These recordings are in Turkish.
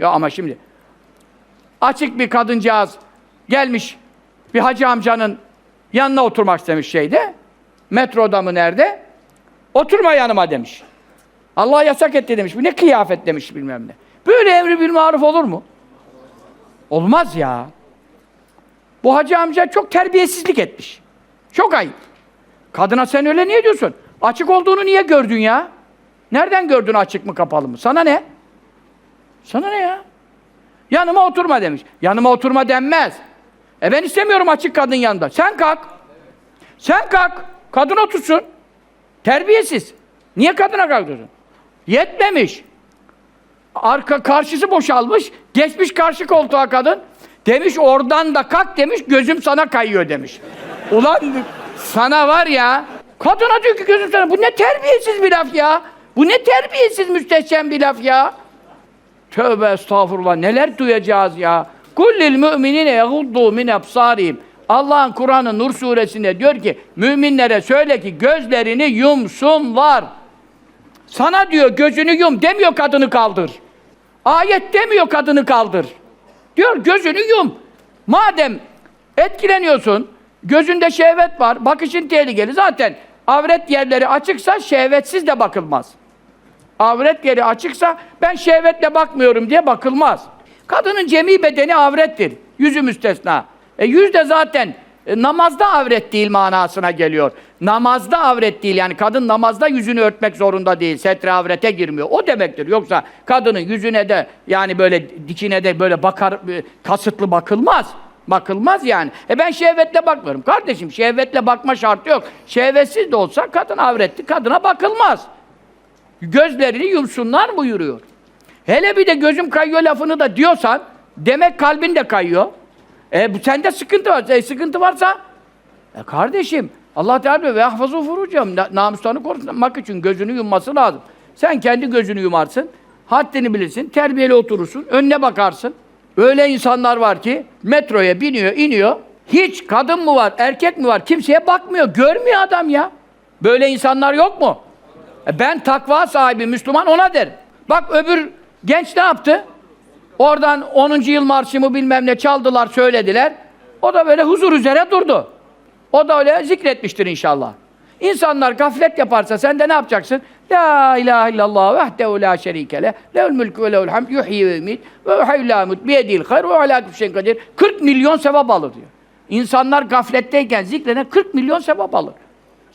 Ya ama şimdi açık bir kadıncağız gelmiş bir hacı amcanın yanına oturmak istemiş şeyde. Metroda mı nerede? Oturma yanıma demiş. Allah yasak etti demiş. Bu ne kıyafet demiş bilmem ne. Böyle emri bir maruf olur mu? Olmaz ya. Bu hacı amca çok terbiyesizlik etmiş. Çok ayıp. Kadına sen öyle niye diyorsun? Açık olduğunu niye gördün ya? Nereden gördün açık mı kapalı mı? Sana ne? Sana ne ya? Yanıma oturma demiş. Yanıma oturma denmez. E ben istemiyorum açık kadın yanında. Sen kalk. Sen kalk. Kadın otursun. Terbiyesiz. Niye kadına kalkıyorsun? Yetmemiş. Arka karşısı boşalmış. Geçmiş karşı koltuğa kadın. Demiş oradan da kalk demiş. Gözüm sana kayıyor demiş. Ulan sana var ya. Kadına diyor ki gözüm sana. Bu ne terbiyesiz bir laf ya. Bu ne terbiyesiz müstehcen bir laf ya. Tövbe estağfurullah. Neler duyacağız ya. Kullil müminine yaguddu min absarihim. Allah'ın Kur'an'ı Nur suresinde diyor ki müminlere söyle ki gözlerini yumsunlar. Sana diyor gözünü yum demiyor kadını kaldır. Ayet demiyor kadını kaldır. Diyor gözünü yum. Madem etkileniyorsun, gözünde şehvet var, bakışın tehlikeli. Zaten avret yerleri açıksa şehvetsiz de bakılmaz. Avret yeri açıksa ben şehvetle bakmıyorum diye bakılmaz. Kadının cemi bedeni avrettir. Yüzü müstesna. E yüz de zaten e, namazda avret değil manasına geliyor. Namazda avret değil yani kadın namazda yüzünü örtmek zorunda değil. Setre avrete girmiyor. O demektir. Yoksa kadının yüzüne de yani böyle dikine de böyle bakar e, kasıtlı bakılmaz. Bakılmaz yani. E ben şehvetle bakmıyorum. Kardeşim şehvetle bakma şartı yok. Şehvetsiz de olsa kadın avretli. Kadına bakılmaz. Gözlerini yumsunlar buyuruyor. Hele bir de gözüm kayıyor lafını da diyorsan demek kalbin de kayıyor. E sende sıkıntı var. E, sıkıntı varsa e kardeşim Allah Teala diyor ve ahfazu furucam namuslarını korumak için gözünü yumması lazım. Sen kendi gözünü yumarsın. Haddini bilirsin. Terbiyeli oturursun. Önüne bakarsın. Öyle insanlar var ki metroya biniyor, iniyor. Hiç kadın mı var, erkek mi var kimseye bakmıyor. Görmüyor adam ya. Böyle insanlar yok mu? E Ben takva sahibi Müslüman ona derim. Bak öbür genç ne yaptı? Oradan 10. yıl marşımı bilmem ne çaldılar, söylediler. O da böyle huzur üzere durdu. O da öyle zikretmiştir inşallah. İnsanlar gaflet yaparsa sen de ne yapacaksın? La ilahe illallah vehdehu la şerike leh. Lehul mülkü ve lehul hamd yuhyi ve yumit ve hayy la yumut biyedil hayr ve ala şeyin kadir. 40 milyon sevap alır diyor. İnsanlar gafletteyken zikreden 40 milyon sevap alır.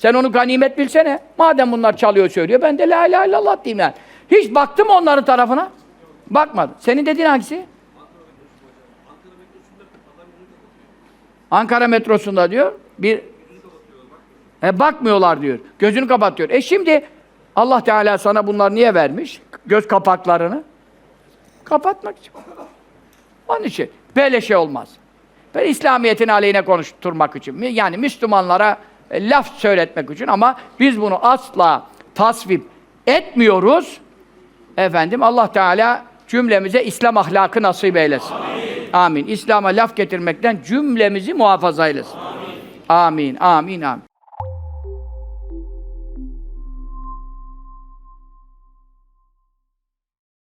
Sen onu ganimet bilsene. Madem bunlar çalıyor söylüyor ben de la ilahe illallah diyeyim yani. Hiç baktım onların tarafına? Bakmadım. Senin dediğin hangisi? Ankara metrosunda diyor bir e, bakmıyorlar diyor. Gözünü kapatıyor. E şimdi Allah Teala sana bunlar niye vermiş? Göz kapaklarını. Kapatmak için. Onun için böyle şey olmaz. Böyle İslamiyet'in aleyhine konuşturmak için. Yani Müslümanlara laf söyletmek için ama biz bunu asla tasvip etmiyoruz. Efendim Allah Teala cümlemize İslam ahlakı nasip eylesin. Amin. Amin. İslam'a laf getirmekten cümlemizi muhafaza eylesin. Amin. Amin. Amin. amin.